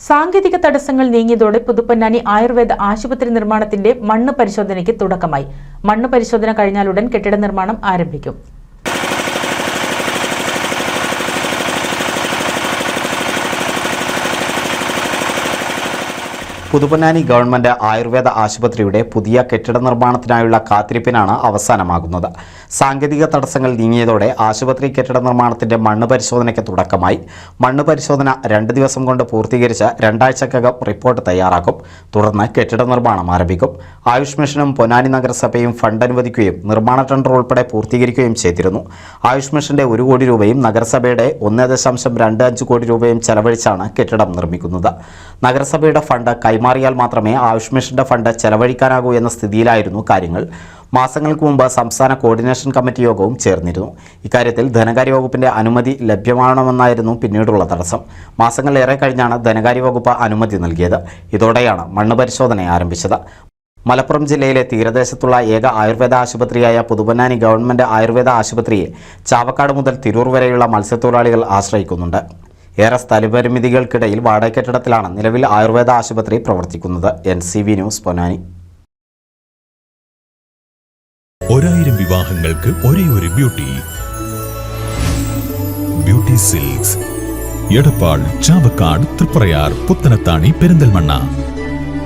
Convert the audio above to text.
സാങ്കേതിക തടസ്സങ്ങൾ നീങ്ങിയതോടെ പുതുപ്പൊന്നാനി ആയുർവേദ ആശുപത്രി നിർമ്മാണത്തിന്റെ മണ്ണ് പരിശോധനയ്ക്ക് തുടക്കമായി. മണ്ണ് പരിശോധന കഴിഞ്ഞാലുടൻ കെട്ടിട നിർമ്മാണം ആരംഭിക്കും. പുതുപ്പൊന്നാനി ഗവൺമെന്റ് ആയുർവേദ ആശുപത്രിയുടെ പുതിയ കെട്ടിട നിർമ്മാണത്തിനായുള്ള കാത്തിരിപ്പിനാണ് അവസാനമാകുന്നത്. സാങ്കേതിക തടസ്സങ്ങൾ നീങ്ങിയതോടെ ആശുപത്രി കെട്ടിട നിർമ്മാണത്തിന്റെ മണ്ണ് പരിശോധനയ്ക്ക് തുടക്കമായി. മണ്ണ് പരിശോധന രണ്ട് ദിവസം കൊണ്ട് പൂർത്തീകരിച്ച് രണ്ടാഴ്ചക്കകം റിപ്പോർട്ട് തയ്യാറാക്കും. തുടർന്ന് കെട്ടിട നിർമ്മാണം ആരംഭിക്കും. ആയുഷ് മിഷനും പൊന്നാനി നഗരസഭയും ഫണ്ട് അനുവദിക്കുകയും നിർമ്മാണ ടെൻഡർ ഉൾപ്പെടെ പൂർത്തീകരിക്കുകയും ചെയ്തിരുന്നു. ആയുഷ് മിഷന്റെ ഒരു കോടി രൂപയും നഗരസഭയുടെ ഒന്ന് ദശാംശം രണ്ട് അഞ്ച് കോടി രൂപയും ചെലവഴിച്ചാണ് കെട്ടിടം നിർമ്മിക്കുന്നത്. നഗരസഭയുടെ ഫണ്ട് കൈമാറിയാൽ മാത്രമേ ആയുഷ് മിഷന്റെ ഫണ്ട് ചെലവഴിക്കാനാകൂ എന്ന സ്ഥിതിയിലായിരുന്നു കാര്യങ്ങൾ. മാസങ്ങൾക്ക് മുമ്പ് സംസ്ഥാന കോർഡിനേഷൻ കമ്മിറ്റി യോഗവും ചേർന്നിരുന്നു. ഇക്കാര്യത്തിൽ ധനകാര്യ വകുപ്പിന്റെ അനുമതി ലഭ്യമാകണമെന്നായിരുന്നു പിന്നീടുള്ള തടസ്സം. മാസങ്ങളേറെ കഴിഞ്ഞാണ് ധനകാര്യ വകുപ്പ് അനുമതി നൽകിയത്. ഇതോടെയാണ് മണ്ണ് പരിശോധന ആരംഭിച്ചത്. മലപ്പുറം ജില്ലയിലെ തീരദേശത്തുള്ള ഏക ആയുർവേദ ആശുപത്രിയായ പുതുപന്നാനി ഗവൺമെന്റ് ആയുർവേദ ആശുപത്രിയെ ചാവക്കാട് മുതൽ തിരൂർ വരെയുള്ള മത്സ്യത്തൊഴിലാളികൾ ആശ്രയിക്കുന്നുണ്ട്. ഏറെ സ്ഥലപരിമിതികൾക്കിടയിൽ വാടക കെട്ടിടത്തിലാണ് നിലവിൽ ആയുർവേദ ആശുപത്രി പ്രവർത്തിക്കുന്നത്. N C V news Ponnani. ഒരായിരം വിവാഹങ്ങൾക്ക് ഒരേ ഒരു beauty. Beauty silks. Edappal Chavakkad Triprayar Puthanathani Perinthalmanna.